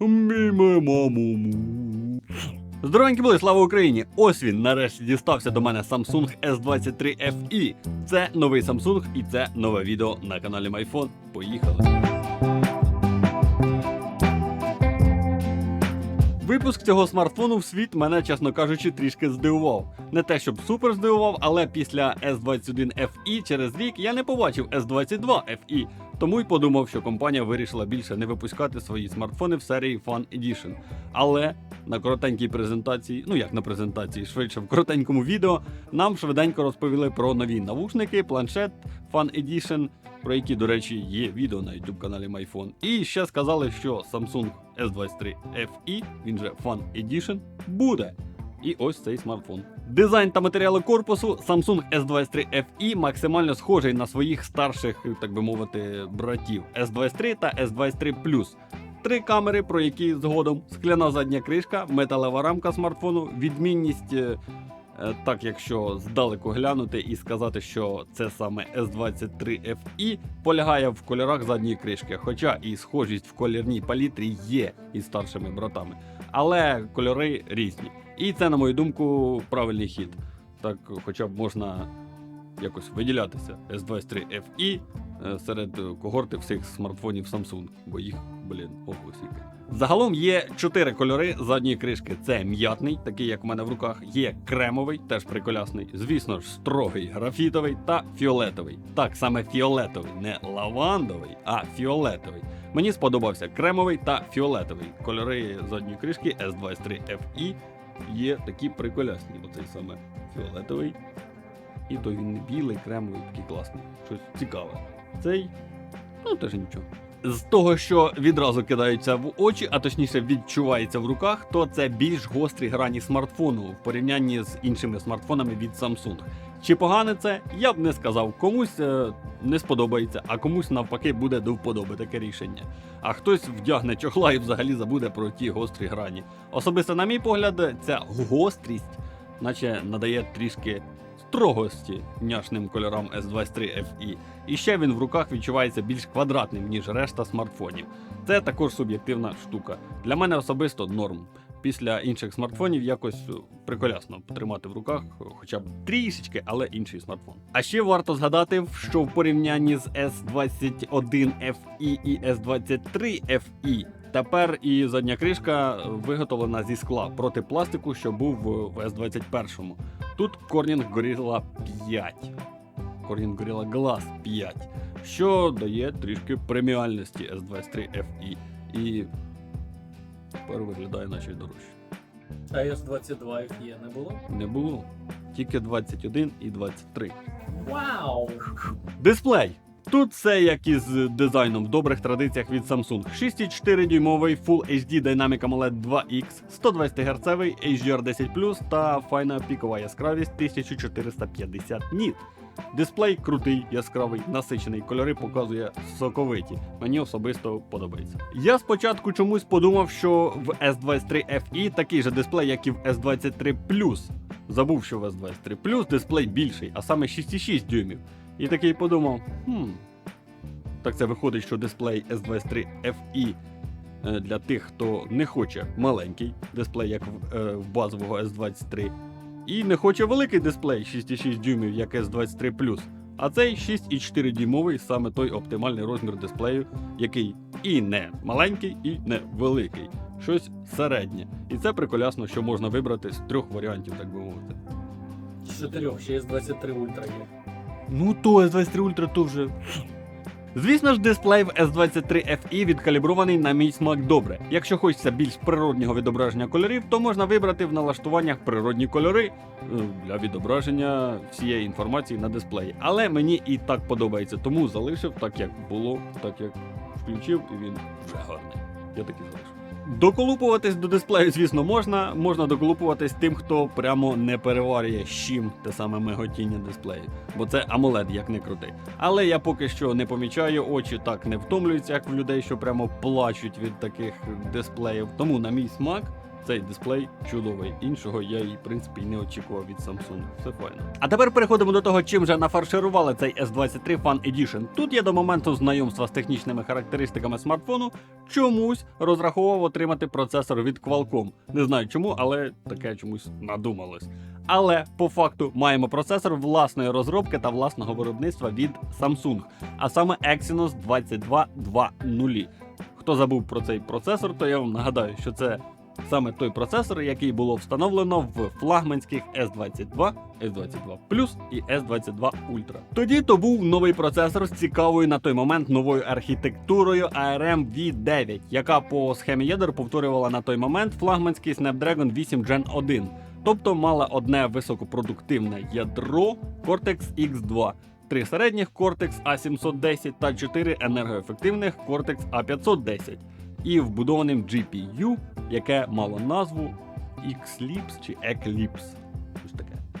Мі-ме-ма-му-му. Здоровенькі були, слава Україні! Ось він нарешті дістався до мене Samsung S23 FE. Це новий Samsung і це нове відео на каналі MyPhone. Поїхали! Випуск цього смартфону в світ мене, чесно кажучи, трішки здивував. Не те, щоб супер здивував, але після S21 FE через рік я не побачив S22 FE, тому й подумав, що компанія вирішила більше не випускати свої смартфони в серії Fun Edition. Але на коротенькій презентації, ну як на презентації, швидше в коротенькому відео, нам швиденько розповіли про нові навушники, планшет Fun Edition, про які, до речі, є відео на YouTube каналі MyPhone. І ще сказали, що Samsung S23 FE, він же Fun Edition, буде. І ось цей смартфон. Дизайн та матеріали корпусу Samsung S23 FE максимально схожий на своїх старших, так би мовити, братів S23 та S23 Plus. Три камери, про які згодом скляна задня кришка, металева рамка смартфону, відмінність. е, е, Так, якщо здалеку глянути і сказати, що це саме S23 FE, полягає в кольорах задньої кришки, хоча і схожість в колірній палітрі є із старшими братами, але кольори різні. І це, на мою думку, правильний хід. Так, хоча б можна якось виділятися S23 FE е, серед когорти всіх смартфонів Samsung, бо їх, блін, ого. Загалом є чотири кольори задньої кришки: це м'ятний, такий як в мене в руках, є кремовий, теж приколясний, звісно ж, строгий графітовий та фіолетовий. Так, саме фіолетовий, не лавандовий, а фіолетовий. Мені сподобався кремовий та фіолетовий. Кольори задньої кришки S23 FE є такі приколясні. Оцей саме фіолетовий. І то він білий, кремовий, такий класний. Щось цікаве. Цей, ну теж нічого. З того, що відразу кидається в очі, а точніше відчувається в руках, то це більш гострі грані смартфону в порівнянні з іншими смартфонами від Samsung. Чи погане це? Я б не сказав. Комусь е, не сподобається, а комусь навпаки буде до вподоби таке рішення. А хтось вдягне чохла і взагалі забуде про ті гострі грані. Особисто, на мій погляд, ця гострість, наче надає трішки строгості няшним кольорам S23 FE. І ще він в руках відчувається більш квадратним, ніж решта смартфонів. Це також суб'єктивна штука. Для мене особисто норм. Після інших смартфонів якось е, приколясно потримати в руках, хоча б трішечки, але інший смартфон. А ще варто згадати, що в порівнянні з S21 FE і S23 FE Тепер і задня кришка виготовлена зі скла проти пластику, що був в S21. Тут Corning Gorilla 5. Corning Gorilla Glass 5, що дає трішки преміальності S23 FE. І тепер виглядає наче дорожче. А S22 FE не було? Не було. Тільки 21 і 23. Вау! Дисплей. Тут все як із дизайном в добрих традиціях від Samsung. 6,4 дюймовий Full HD Dynamic AMOLED 2X, 120 Гц HDR 10 та файна пікова яскравість 1450 ніт. Дисплей крутий, яскравий, насичений, кольори показує соковиті. Мені особисто подобається. Я спочатку чомусь подумав, що в S23 FE такий же дисплей, як і в S23 Забув, що в S23 дисплей більший, а саме 6,6 дюймів. І такий подумав: хм. Так це виходить, що дисплей S23 FE е, для тих, хто не хоче маленький дисплей, як в, е, в базового S23, і не хоче великий дисплей 6,6 дюймів, як S23 А цей 6,4 дюймовий саме той оптимальний розмір дисплею, який і не маленький, і не великий. Щось середнє. І це приколясно, що можна вибрати з трьох варіантів, так би мовити. З чотирьох, ще S23 Ultra є. Ну то S23 Ultra то вже. Звісно ж, дисплей в S23 FE відкалібрований на мій смак добре. Якщо хочеться більш природнього відображення кольорів, то можна вибрати в налаштуваннях природні кольори е, для відображення всієї інформації на дисплеї. Але мені і так подобається, тому залишив так, як було, так як включив, і він вже гарний. Я так і залишив. Доколупуватись до дисплею, звісно, можна. Можна доколупуватись тим, хто прямо не переварює з чим те саме миготіння дисплею. Бо це AMOLED, як не крути. Але я поки що не помічаю, очі так не втомлюються, як в людей, що прямо плачуть від таких дисплеїв. Тому, на мій смак, цей дисплей чудовий. Іншого я і в принципі не очікував від Samsung. Все файно. А тепер переходимо до того, чим же нафарширували цей S23 Fan Edition. Тут я до моменту знайомства з технічними характеристиками смартфону чомусь розраховував отримати процесор від Qualcomm. Не знаю чому, але таке чомусь надумалось. Але по факту маємо процесор власної розробки та власного виробництва від Samsung, а саме Exynos 2220. Хто забув про цей процесор, то я вам нагадаю, що це саме той процесор, який було встановлено в флагманських S22, S22 Plus і S22 Ultra. Тоді то був новий процесор з цікавою на той момент новою архітектурою ARM V9, яка по схемі ядер повторювала на той момент флагманський Snapdragon 8 Gen 1, тобто мала одне високопродуктивне ядро Cortex X2. Три середніх Cortex A710 та 4 енергоефективних Cortex A510 і вбудованим GPU, яке мало назву Eclipse чи Eclipse.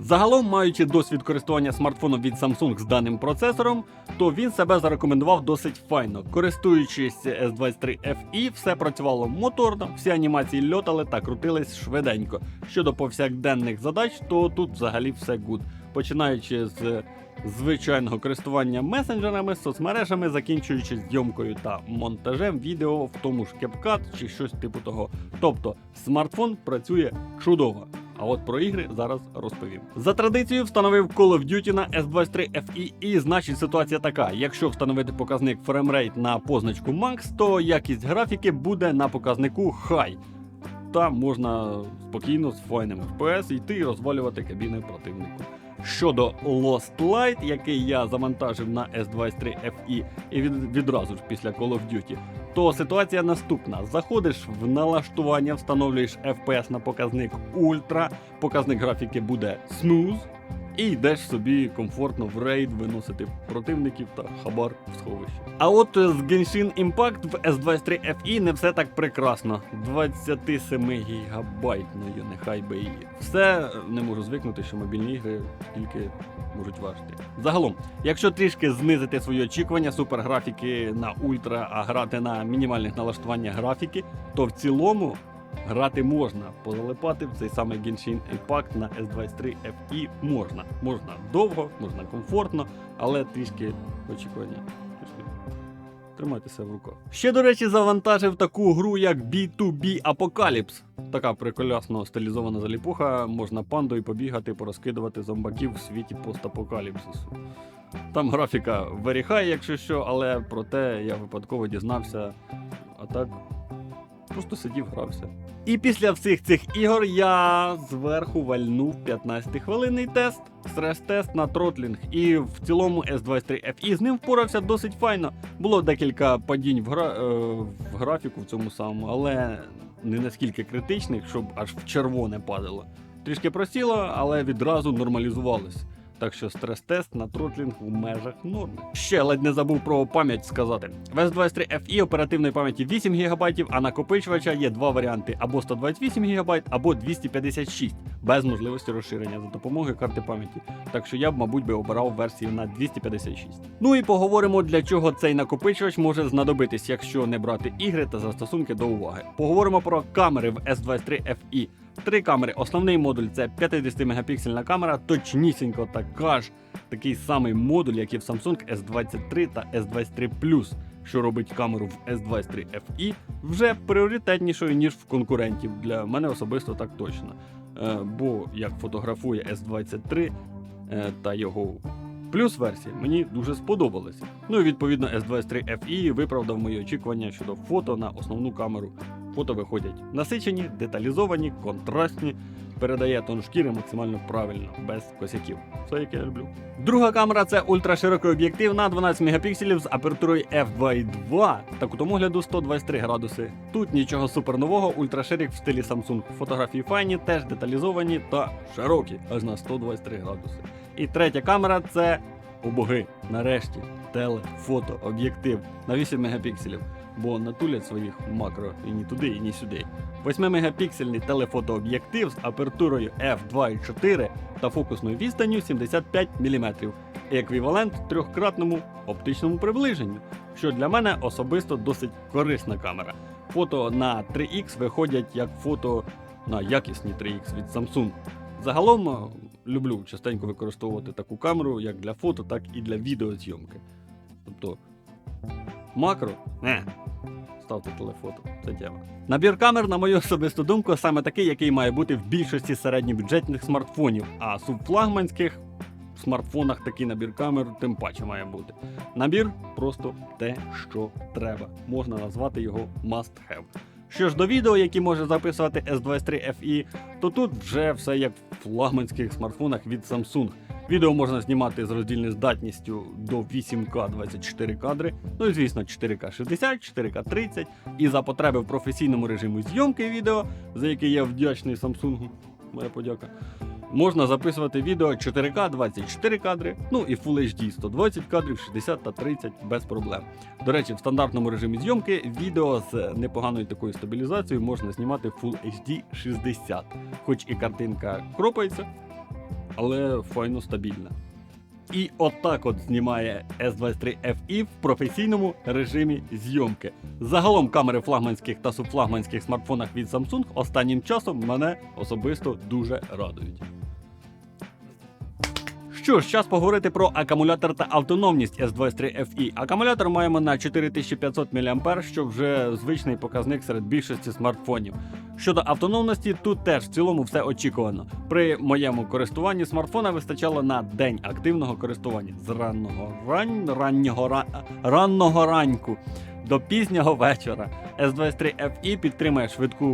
Загалом, маючи досвід користування смартфоном від Samsung з даним процесором, то він себе зарекомендував досить файно. Користуючись S23 FE, все працювало моторно, всі анімації льотали та крутились швиденько. Щодо повсякденних задач, то тут взагалі все гуд. Починаючи з звичайного користування месенджерами, соцмережами, закінчуючи зйомкою та монтажем відео в тому ж CapCut чи щось типу того. Тобто смартфон працює чудово. А от про ігри зараз розповім. За традицією встановив Call of Duty на S23 FE, і значить ситуація така: якщо встановити показник фреймрейт на позначку Max, то якість графіки буде на показнику High. Та можна спокійно з файним FPS йти і розвалювати кабіни противнику. Щодо Lost Light, який я завантажив на S23 FE і від, відразу ж після Call of Duty, то ситуація наступна: заходиш в налаштування, встановлюєш FPS на показник Ultra, показник графіки буде Smooth, і йдеш собі комфортно в рейд виносити противників та хабар в сховище. А от е, з Genshin Impact в S23 FE не все так прекрасно. 27 гігабайтною, нехай би її. Все не можу звикнути, що мобільні ігри тільки можуть важити. Загалом, якщо трішки знизити свої очікування суперграфіки на ультра, а грати на мінімальних налаштуваннях графіки, то в цілому грати можна. Позалипати в цей самий Genshin Impact на S23 FE можна. Можна довго, можна комфортно, але трішки очікування. Тримайтеся в руках. Ще, до речі, завантажив таку гру, як B2B Apocalypse. Така приколясно стилізована заліпуха, можна пандою побігати, порозкидувати зомбаків в світі постапокаліпсису. Там графіка виріхає, якщо що, але про те я випадково дізнався. А так, просто сидів, грався. І після всіх цих ігор я зверху вальнув 15-хвилинний тест, стрес-тест на тротлінг. І в цілому S23 FE з ним впорався досить файно. Було декілька падінь в, гра... е, в графіку в цьому самому, але не наскільки критичних, щоб аж в червоне падало. Трішки просіло, але відразу нормалізувалось. Так що стрес-тест на тротлінг в межах норми. Ще ледь не забув про пам'ять сказати. В S23 FE оперативної пам'яті 8 ГБ, а накопичувача є два варіанти: або 128 ГБ, або 256, без можливості розширення за допомогою карти пам'яті. Так що я б, мабуть, би обирав версію на 256. Ну і поговоримо, для чого цей накопичувач може знадобитись, якщо не брати ігри та застосунки до уваги. Поговоримо про камери в S23 FE. Три камери. Основний модуль це 50 мегапіксельна камера, точнісінько така ж такий самий модуль, як і в Samsung S23 та S23 Plus, що робить камеру в S23 FE вже пріоритетнішою, ніж в конкурентів. Для мене особисто так точно. Е, бо як фотографує S23 е, та його плюс версія мені дуже сподобалася. Ну і відповідно S23 FE виправдав мої очікування щодо фото на основну камеру. Фото виходять насичені, деталізовані, контрастні, передає тон шкіри максимально правильно, без косяків. Все, як я люблю. Друга камера це ультраширокий об'єктив на 12 мегапікселів з апертурою f2.2 та кутом огляду 123 градуси. Тут нічого супернового, ультраширік в стилі Samsung. Фотографії файні, теж деталізовані та широкі, аж на 123 градуси. І третя камера це о нарешті, телефото, об'єктив на 8 мегапікселів, бо натулять своїх макро і ні туди, і ні сюди. 8-мегапіксельний телефотооб'єктив з апертурою f2.4 та фокусною відстанню 75 мм. Еквівалент трьохкратному оптичному приближенню, що для мене особисто досить корисна камера. Фото на 3х виходять як фото на якісні 3X від Samsung. Загалом е, люблю частенько використовувати таку камеру як для фото, так і для відеозйомки. Тобто макро, не, ставте телефото, це тема. Набір камер, на мою особисту думку, саме такий, який має бути в більшості середньобюджетних смартфонів, а субфлагманських смартфонах такий набір камер тим паче має бути. Набір просто те, що треба. Можна назвати його must have. Що ж до відео, які може записувати S23 FE, то тут вже все як в флагманських смартфонах від Samsung. Відео можна знімати з роздільною здатністю до 8К 24 кадри, ну і звісно 4К 60, 4К 30. І за потреби в професійному режимі зйомки відео, за який я вдячний Samsung, моя подяка. Можна записувати відео 4К 24 кадри, ну і Full HD 120 кадрів, 60 та 30 без проблем. До речі, в стандартному режимі зйомки відео з непоганою такою стабілізацією можна знімати Full HD 60, хоч і картинка кропається, але файно стабільна. І отак от знімає S23 FE в професійному режимі зйомки. Загалом камери флагманських та субфлагманських смартфонах від Samsung останнім часом мене особисто дуже радують. Що ж, час поговорити про акумулятор та автономність S23 FE. Акумулятор маємо на 4500 мАh, що вже звичний показник серед більшості смартфонів. Щодо автономності, тут теж в цілому все очікувано. При моєму користуванні смартфона вистачало на день активного користування з ранного рань, раннього ра, ранного ранку до пізнього вечора. S23 FE підтримує швидку,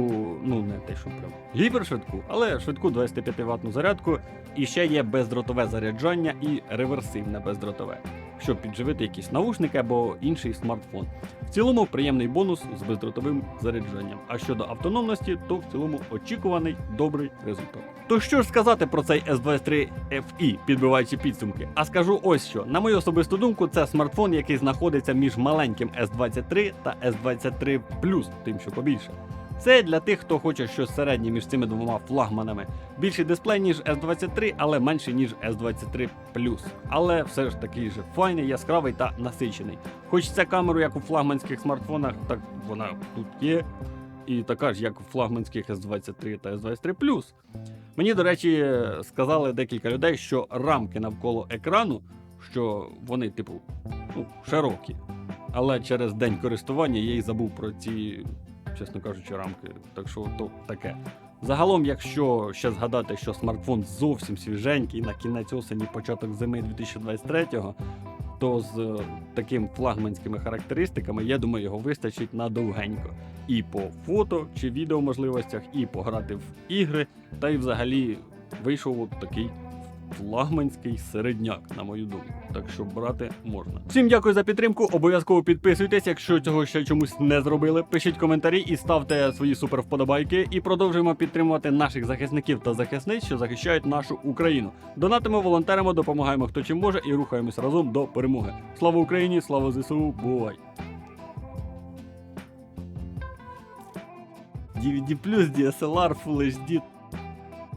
ну не те, що прям гіпершвидку, але швидку 25 ватну зарядку. І ще є бездротове заряджання і реверсивне бездротове, щоб підживити якісь наушники або інший смартфон. В цілому приємний бонус з бездротовим заряджанням. А щодо автономності, то в цілому очікуваний добрий результат. То що ж сказати про цей S23 FE, підбиваючи підсумки? А скажу ось що. На мою особисту думку, це смартфон, який знаходиться між маленьким S23 та S23 Plus, тим що побільше. Це для тих, хто хоче щось середнє між цими двома флагманами. Більший дисплей, ніж S23, але менший, ніж S23 Але все ж такий же файний, яскравий та насичений. Хоч ця камера, як у флагманських смартфонах, так вона тут є. І така ж, як у флагманських S23 та S23 Мені, до речі, сказали декілька людей, що рамки навколо екрану, що вони, типу, ну, широкі. Але через день користування я й забув про ці чесно кажучи, рамки. Так що то таке. Загалом, якщо ще згадати, що смартфон зовсім свіженький на кінець осені, початок зими 2023-го, то з е, таким флагманськими характеристиками, я думаю, його вистачить надовгенько. І по фото чи відео можливостях, і пограти в ігри, та й взагалі вийшов от такий флагманський середняк, на мою думку. Так що брати можна. Всім дякую за підтримку. Обов'язково підписуйтесь, якщо цього ще чомусь не зробили. Пишіть коментарі і ставте свої супер вподобайки. І продовжуємо підтримувати наших захисників та захисниць, що захищають нашу Україну. Донатимо, волонтеримо, допомагаємо хто чим може і рухаємось разом до перемоги. Слава Україні! Слава ЗСУ! Бувай! DVD+, DSLR, Full HD